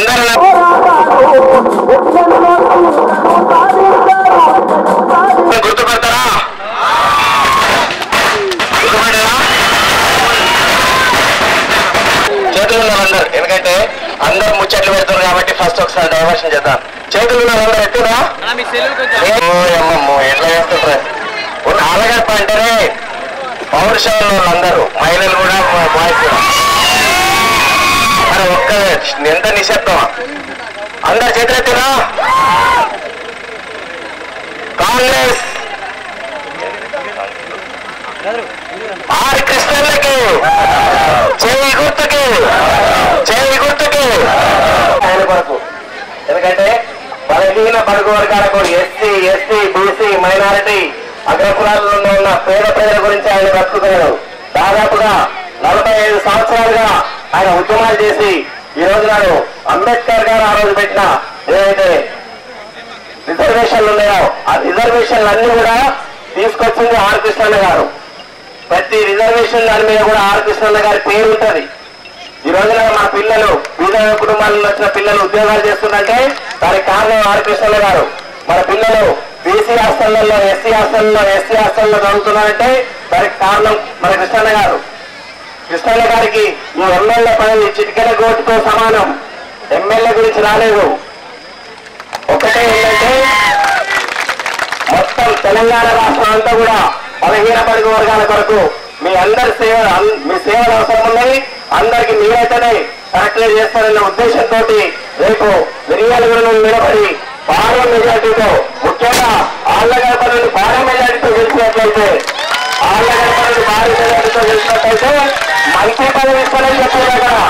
అందరూ గుర్తుపడతారా? చేతులు అందరు ఎందుకంటే అందరు ముచ్చట్లు పెడుతున్నారు కాబట్టి ఫస్ట్ ఒకసారి డైవర్షన్ చేద్దాం. చేతులు అందరు ఎత్తురా? ఎట్లా చేస్తుంటారు ఉన్న ఆలగడప అంటేనే పౌరుషంలో వాళ్ళందరూ మహిళలు కూడా బాయ్స్ కూడా మరి ఒక్క ఎంత నిశ్శబ్దమా అందరు చేతులెత్తురా కాంగ్రెస్. ఆర్ కృష్ణలకి. చేయి గుర్తుకి. చేయి గుర్తుకి. ఆయన కొరకు. ఎందుకంటే బలహీన పడుగు వర్గాలకు ఎస్సీ ఎస్టీ బీసీ మైనారిటీ అగ్రకులాలలో ఉన్న పేద ప్రజల గురించి ఆయన బ్రతుకుతున్నాడు. దాదాపుగా నలభై ఐదు సంవత్సరాలుగా ఆయన ఉద్యమాలు చేసి ఈ రోజు నాడు అంబేద్కర్ గారు ఆ రోజు పెట్టిన ఏదైతే రిజర్వేషన్లు ఉన్నాయో ఆ రిజర్వేషన్లు అన్ని కూడా తీసుకొచ్చింది ఆర్ కృష్ణన్న గారు. ప్రతి రిజర్వేషన్ దాని మీద కూడా ఆర్ కృష్ణన్న గారి పేరు ఉంటుంది. ఈ రోజున మన పిల్లలు వివిధ కుటుంబాలలో వచ్చిన పిల్లలు ఉద్యోగాలు చేస్తుందంటే దానికి కారణం ఆర్ కృష్ణన్న గారు. మన పిల్లలు బీసీ హాస్టల్లో ఎస్సీ హాస్టల్లో ఎస్సీ హాస్టల్లో చదువుతున్నారంటే దానికి కారణం మన కృష్ణన్న గారు. కృష్ణన్న గారికి ఈ ఎమ్మెల్యే పదవి చిటికెల గోటుతో సమానం. ఎమ్మెల్యే గురించి రాలేదు. ఒకటే ఏంటంటే మొత్తం తెలంగాణ రాష్ట్రం అంతా కూడా బలహీన పడుగు వర్గాల కొరకు మీ అందరి సేవ మీ సేవలు అవసరం ఉన్నాయి అందరికి మీరైతేనే కరెక్ట్గా చేస్తారన్న ఉద్దేశంతో రేపు మిరియాలగూడ నిలబడి భారీ మెజార్టీతో ముఖ్యంగా ఆళ్ళగడప నుండి భారీ మెజార్టీతో గెలిచినట్లయితే ఆళ్ళగడప నుండి భారీ మెజార్టీతో గెలిచినట్లయితే సంకేతాలు ఇస్తానని ఇస్తారని చెప్పారు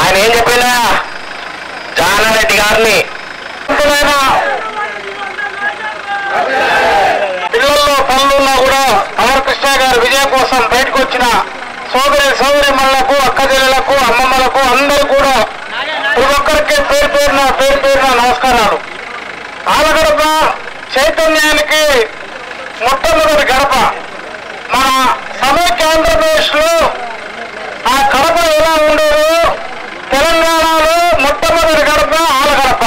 ఆయన ఏం చెప్పినా? జానారెడ్డి గారిని. పిల్లల్లో పనులున్నా కూడా అమర్ కృష్ణ గారు విజయం కోసం బయటకు వచ్చిన సోదరి సోదరిమణులకు అక్క అమ్మమ్మలకు అందరూ కూడా ప్రతి ఒక్కరికి పేరు పేరున పేరు పేరున నమస్కారాలు. ఆలగడప చైతన్యానికి మొట్టమొదటి గడప మన సమైక్య ఆంధ్రప్రదేశ్లో ఆ కడప ఎలా ఉండేదో తెలంగాణలో మొట్టమొదటి గడప ఆలగడప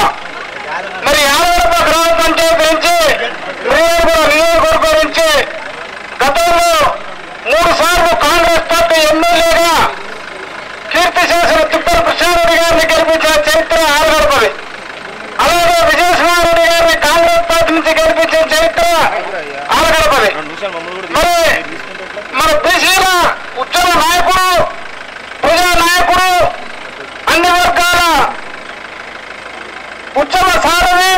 మరి ఆలగడప గ్రామ పంచాయతీ నుంచి నియోజకవర్గ నియోజకవర్గం నుంచి గతంలో మూడు సార్లు కాంగ్రెస్ పార్టీ ఎమ్మెల్యేగా కీర్తి చేసిన తిప్పల కృష్ణారెడ్డి గారిని గెలిపించిన చరిత్ర ఆలగడపది అలాగే విజయసాయిరెడ్డి గారిని కాంగ్రెస్ పార్టీ నుంచి గెలిపించిన చరిత్ర ఆలగడపది మరి మన బీసీల ఉద్యమ నాయకుడు ప్రజా నాయకుడు అన్ని వర్గాల ఉద్యమ సారథి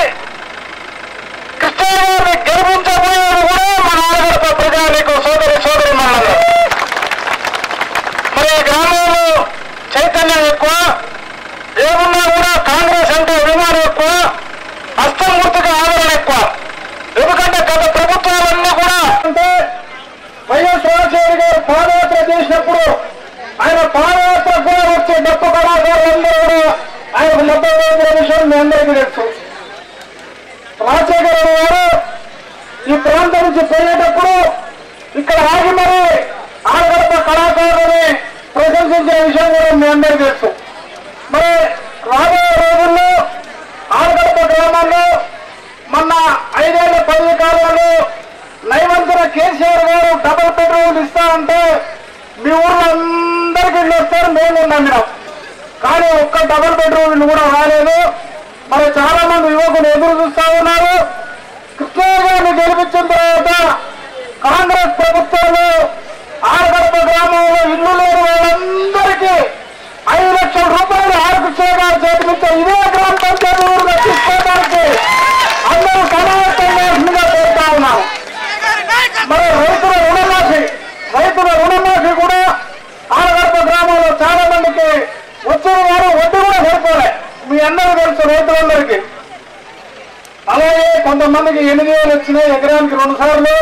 కృష్ణ గారిని గెలిపించబోయేది కూడా మన ఆడగడప ప్రజానికి సోదరి సోదరి మండలం మరి ఈ గ్రామంలో చైతన్యం ఎక్కువ ఏమున్నా కూడా కాంగ్రెస్ అంటే అభిమానం ఎక్కువ హస్తం గుర్తుగా ఆదరణ ఎక్కువ ఎందుకంటే గత ప్రభుత్వాలన్నీ కూడా అంటే వైఎస్ రాజశేఖర్ గారు పాదయాత్ర చేసినప్పుడు ఆయన పాదయాత్ర కూడా వచ్చే గొప్ప కళాకారులందరూ కూడా ఆయనకు మొత్తం వేసిన విషయం మీ అందరికీ తెలుసు. రాజశేఖర గారు ఈ ప్రాంతం నుంచి పోయేటప్పుడు ఇక్కడ ఆగి మరి ఆడగడప కళాకారులని ప్రశంసించిన విషయం కూడా మీ అందరికీ తెలుసు. మరి రాబోయే రోజుల్లో ఆడగడప గ్రామాల్లో మొన్న ఐదేళ్ళ పదవి కాలంలో నైవంతర కేసీఆర్ గారు డబుల్ బెడ్రూమ్ ఇస్తా అంటే మీ ఊర్లో అందరికీ ఇల్లు వస్తారు మేము ఉన్నాం కానీ ఒక్క డబుల్ బెడ్రూమ్ కూడా రాలేదు. మరి చాలా మంది యువకులు ఎదురు చూస్తా ఉన్నారు. కృష్ణాగారిని గెలిపించిన తర్వాత కాంగ్రెస్ ప్రభుత్వంలో ఆరుగడప గ్రామంలో ఇల్లు లేని వాళ్ళందరికీ ఐదు లక్షల రూపాయలు ఆరు కృష్ణయ్య గారు చేతికిస్తే ఇదే మందికి ఎనిమిది వేలు వచ్చినాయి ఎకరానికి రెండు సార్లు.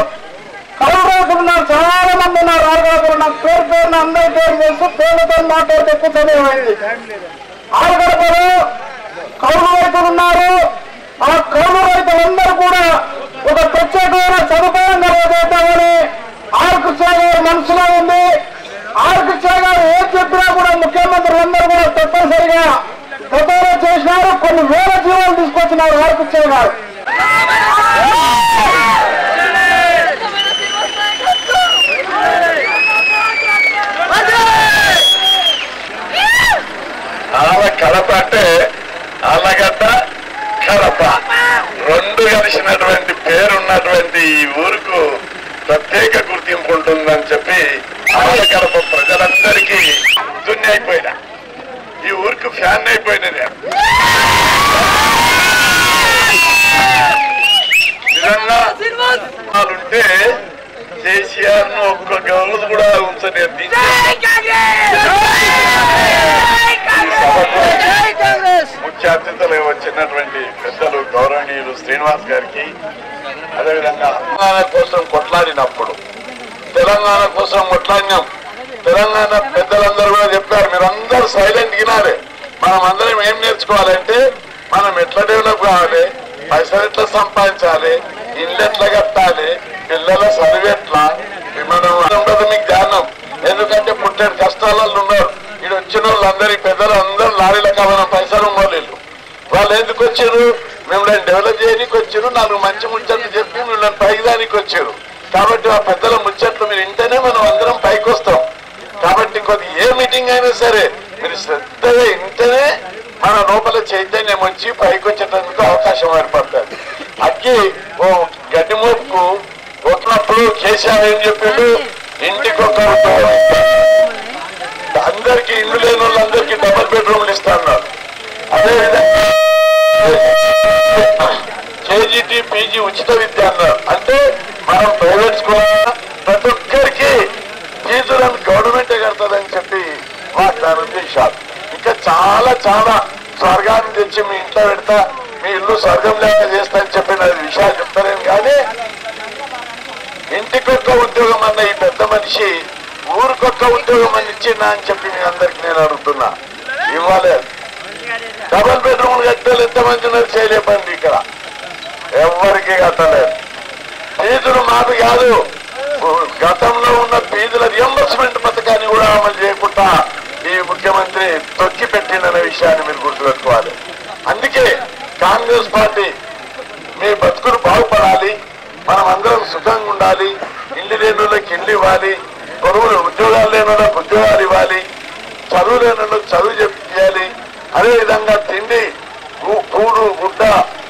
కౌలు చాలా మంది ఉన్నారు. ఆరుగడపలు నాకు పేరు పేరున అందరి పేరు చేస్తూ పేరుతో మాట్లాడితే ఎక్కువ సమయమైంది ఆరుగడపలు కౌలు రైతులు ఉన్నారు. ఆ కౌలు రైతులందరూ కూడా ఒక ప్రత్యేకమైన సదుపాయం కలగజేద్దామని ఆర్కు గారు మనసులో ఉంది. ఆర్కు గారు ఏం చెప్పినా కూడా ముఖ్యమంత్రులు అందరూ కూడా తప్పనిసరిగా గతంలో చేసినారు. కొన్ని వేల జీవాలు తీసుకొచ్చినారు ఆర్కు గారు. ఈ ఊరుకు ప్రత్యేక గుర్తింపు ఉంటుందని చెప్పి ఆల కడప ప్రజలందరికీ దున్ని అయిపోయినా ఈ ఊరికి ఫ్యాన్ అయిపోయినా నిజంగా ఉంటే కేసీఆర్ను ఒక్క రోజు కూడా ఉంచలేదు. ముఖ్య అతిథులు వచ్చినటువంటి పెద్దలు గౌరవనీయులు శ్రీనివాస్ గారికి అదేవిధంగా తెలంగాణ కోసం కొట్లాడినప్పుడు తెలంగాణ కోసం కొట్లాడినాం. తెలంగాణ పెద్దలందరూ కూడా చెప్పారు మీరందరూ సైలెంట్ గినారే మనం అందరం ఏం నేర్చుకోవాలంటే మనం ఎట్లా డెవలప్ కావాలి పైసలు ఎట్లా సంపాదించాలి ఇల్లు ఎట్లా కట్టాలి పిల్లల చదువు ఎట్లా మనం ఉండదు మీకు ధ్యానం ఎందుకంటే పుట్టిన కష్టాలలో ఉన్నారు. ఇక్కడ వచ్చిన వాళ్ళందరి పెద్దలు అందరూ లారీల కావాలన్న పైసలు మోలీలు వాళ్ళు. ఎందుకు వచ్చారు? మిమ్మల్ని డెవలప్ చేయడానికి వచ్చారు. నాకు మంచి ముచ్చట్లు చెప్పి మిమ్మల్ని వచ్చారు. కాబట్టి ఆ పెద్దల ముచ్చట్లు మీరు ఇంటనే మనం అందరం పైకి వస్తాం కాబట్టి కొద్ది ఏ మీటింగ్ అయినా సరే మీరు శ్రద్ధగా ఇంటనే మన లోపల చైతన్యం వచ్చి పైకి వచ్చేటందుకు అవకాశం ఏర్పడుతుంది అక్కి ఓ గడ్డి మోపుకు కొట్టినప్పుడు కేసీఆర్ ఏం చెప్పిండు? ఇంటికి ఒక అందరికి ఇల్లు లేని వాళ్ళందరికీ డబుల్ బెడ్రూమ్లు ఇస్తా అన్నారు. అదేవిధంగా కేజీటీ ఉచిత విద్య అన్నారు అంటే మనం ప్రైవేట్ స్కూల్ ప్రతి ఒక్కరికి ఫీజులను గవర్నమెంటే కడతాదని చెప్పి వాగ్దానం చేశారు ఇంకా చాలా చాలా స్వర్గాన్ని తెచ్చి మీ ఇంట్లో పెడతా మీ ఇల్లు స్వర్గం లేక చేస్తా అని చెప్పిన విషయాలు చెప్తారేమి కానీ ఇంటికొక్క ఉద్యోగం అన్న ఈ పెద్ద మనిషి ఊరికొక్క ఉద్యోగం అని ఇచ్చిందా అని చెప్పి మీ అందరికి నేను అడుగుతున్నా. ఇవ్వాలి డబల్ బెడ్రూమ్ కట్టాలి ఎంత మంది ఉన్నారు? చేయలేపండి ఇక్కడ. ఎవరికి కట్టలేదు. ఫీజులు మాది కాదు. గతంలో ఉన్న ఫీజుల రియంబర్స్మెంట్ పథకాన్ని కూడా అమలు చేయకుండా ఈ ముఖ్యమంత్రి తొక్కి పెట్టిందనే విషయాన్ని మీరు గుర్తుపెట్టుకోవాలి. అందుకే కాంగ్రెస్ పార్టీ మీ బతుకులు బాగుపడాలి. మనం అందరం సుఖంగా ఉండాలి. ఇల్లు లేని వాళ్ళకి ఇల్లు ఇవ్వాలి. పొరుగులు ఉద్యోగాలు లేని వాళ్ళకి ఉద్యోగాలు ఇవ్వాలి. చదువు లేని చదువు చెప్పాలి అదేవిధంగా తిండి కూడు గుడ్డ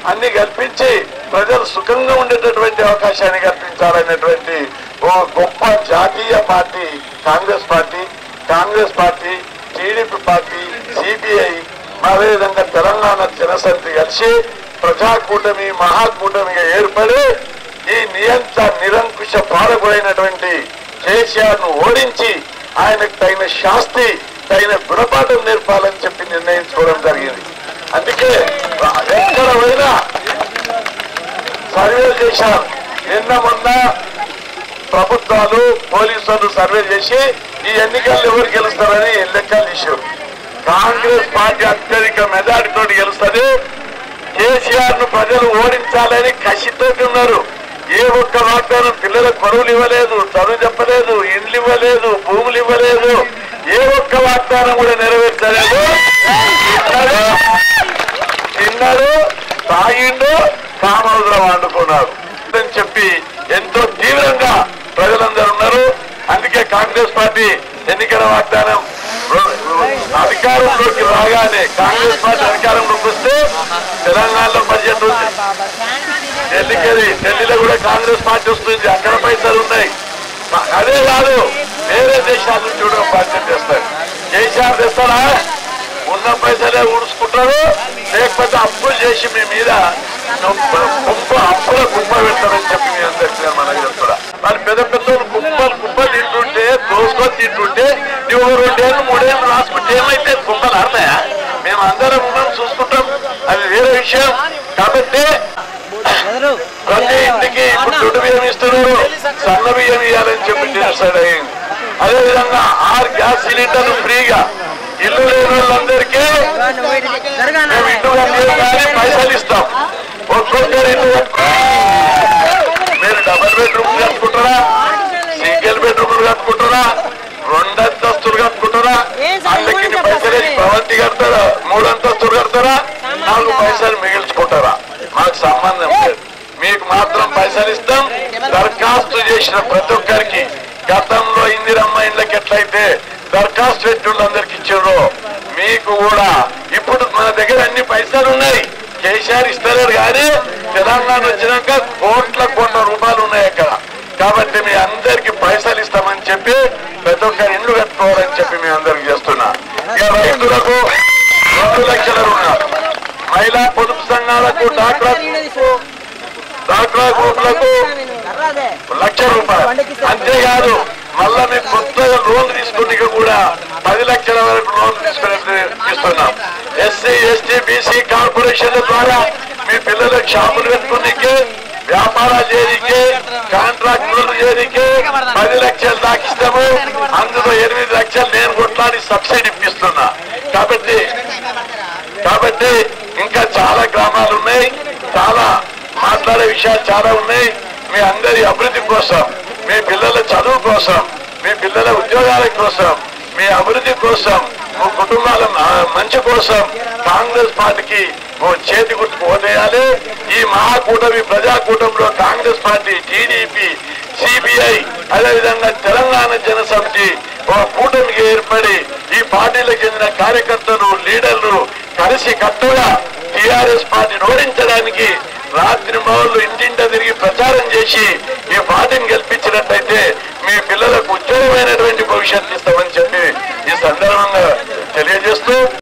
అన్ని కల్పించి ప్రజలు సుఖంగా ఉండేటటువంటి అవకాశాన్ని కల్పించాలనేటువంటి ఓ గొప్ప జాతీయ party Congress party Congress party TDP party CPI అదేవిధంగా తెలంగాణ జనసమితి కలిసి ప్రజాకూటమి మహాకూటమిగా ఏర్పడి ఈ నియంత్ర నిరంకుశ పాలకుడైనటువంటి కేసీఆర్ను ఓడించి ఆయనకు తగిన శాస్తి తగిన గుణపాఠం నేర్పాలని చెప్పి నిర్ణయించుకోవడం జరిగింది. అందుకే ఎక్కడ పోయినా సర్వే చేశారు నిన్న మొన్న ప్రభుత్వాలు పోలీసులు సర్వే చేసి ఈ ఎన్నికల్లో ఎవరు గెలుస్తారని లెక్కలు ఇష్యూ కాంగ్రెస్ పార్టీ అత్యధిక మెజార్టీతో గెలుస్తుంది. కేసీఆర్ను ప్రజలు ఓడించాలని కసితో ఉన్నారు. ఏ ఒక్క వాగ్దానం పిల్లలకు పరువులు ఇవ్వలేదు చదువు చెప్పలేదు ఇండ్లు ఇవ్వలేదు భూములు ఇవ్వలేదు. ఏ ఒక్క వాగ్దానం కూడా నెరవేర్చలేదు. తిన్నారు తాగిండు కామరుద్రం వాడుకున్నారు. అని చెప్పి ఎంతో తీవ్రంగా ప్రజలందరూ ఉన్నారు. అందుకే కాంగ్రెస్ పార్టీ ఎన్నికల వాగ్దానం అధికారంలోకి రాగానే కాంగ్రెస్ పార్టీ అధికారంలోకి వస్తే తెలంగాణలో బడ్జెట్ ఉంది. ఢిల్లీకి ఢిల్లీలో కూడా కాంగ్రెస్ పార్టీ వస్తుంది. అక్కడ పైసలు ఉన్నాయి. అదే కాదు వేరే దేశాల నుంచి కూడా బడ్జెట్ చేస్తారు కేసీఆర్ తెస్తారా ఉన్న పైసలే ఊడ్చుకుంటారు. లేకపోతే అప్పులు చేసి మీ మీద కుప్ప అప్పుల కుప్ప పెడతారని చెప్పి మీ అందరికీ నేను మనకు చెప్తున్నా వాళ్ళు పెద్ద పెద్ద కుప్పలు కుప్పలు తింటుంటే దోసుకొని తింటుంటే నువ్వు రెండేళ్ళు మూడేళ్ళు రాసుకుంటే ఏమైతే కుప్పలు ఆడతాయా మేము అందరం ఉన్నాం చూసుకుంటాం అది వేరే విషయం కాబట్టి ప్రతి ఇంటికి ఇప్పుడు చుట్టు బియ్యం ఇస్తున్నారు సన్న బియ్యం ఇవ్వాలని చెప్పి డిసైడ్ అదే అదేవిధంగా ఆరు గ్యాస్ సిలిండర్లు ఫ్రీగా ఇల్లు లేని వాళ్ళందరికీ మేము ఇంటి పైసలు ఇస్తాం. ఒక్కొక్కరు ఇల్లు కట్టుకో. మీరు డబల్ బెడ్రూమ్ కట్టుకుంటారా? సింగిల్ బెడ్రూమ్ కట్టుకుంటారా? రెండు అంతస్తులు కట్టుకుంటారా? అందుకే పైసలు భవంతి కడతారా? మూడు అంతస్తులు కడతారా? నాలుగు పైసలు మిగిల్చుకుంటారా? సంబంధం లేదు. మీకు మాత్రం పైసలు ఇస్తాం. దరఖాస్తు చేసిన ప్రతి ఒక్కరికి. గతంలో ఇందిరమ్మ ఇండ్లకి ఎట్లయితే దరఖాస్తు పెట్టి అందరికి ఇచ్చారో మీకు కూడా ఇప్పుడు మన దగ్గర అన్ని పైసలు ఉన్నాయి. కేసీఆర్ ఇస్తలేరు కానీ తెలంగాణ వచ్చినాక కోట్ల కోట్ల రూపాయలు ఉన్నాయి అక్కడ. కాబట్టి మీ అందరికి పైసలు ఇస్తామని చెప్పి ప్రతి ఒక్కరు ఇండ్లు కట్టుకోవాలని చెప్పి మీ అందరికి చేస్తున్నా. ఇక రైతులకు రెండు లక్షల రుణాలు. మహిళా పొదుపు సంఘాలకు డాక్రా డాక్రా గ్రూపులకు లక్ష రూపాయలు. అంతేకాదు మళ్ళా మేము కొత్తగా లోన్ తీసుకుంటే కూడా పది లక్షల వరకు లోన్ తీసుకుని ఇస్తున్నాం. ఎస్సీ ఎస్టీ బీసీ కార్పొరేషన్ల ద్వారా మీ పిల్లలకు షాపులు పెట్టుకునే వ్యాపారాలు చేయడానికి కాంట్రాక్టులు చేయడానికి పది లక్షలు దాకిస్తాము. అందులో ఎనిమిది లక్షలు నేను కొట్లాడి సబ్సిడీ ఇప్పిస్తున్నా. కాబట్టి కాబట్టి ఇంకా చాలా గ్రామాలు ఉన్నాయి. చాలా మాట్లాడే విషయాలు చాలా ఉన్నాయి. మీ అందరి అభివృద్ధి కోసం మీ పిల్లల చదువు కోసం మీ పిల్లల ఉద్యోగాల కోసం మీ అభివృద్ధి కోసం ఓ కుటుంబాల మంచి కోసం కాంగ్రెస్ పార్టీకి ఓ చేతి గుర్తుకు ఓటేయాలి. ఈ మహాకూటమి ప్రజాకూటమిలో కాంగ్రెస్ పార్టీ టీడీపీ సిబిఐ అదేవిధంగా తెలంగాణ జన సమితి ఓ కూటమికి ఏర్పడి ఈ పార్టీలకు చెందిన కార్యకర్తలు లీడర్లు కలిసి కట్టుగా టిఆర్ఎస్ పార్టీని ఓడించడానికి రాత్రి మౌళ్ళు ఇంటింట తిరిగి ప్రచారం చేసి ఈ పార్టీని గెలిపించినట్టయితే మీ పిల్లలకు ఉజ్వలమైనటువంటి భవిష్యత్తు ఇస్తామని చెప్పి ఈ సందర్భంగా తెలియజేస్తూ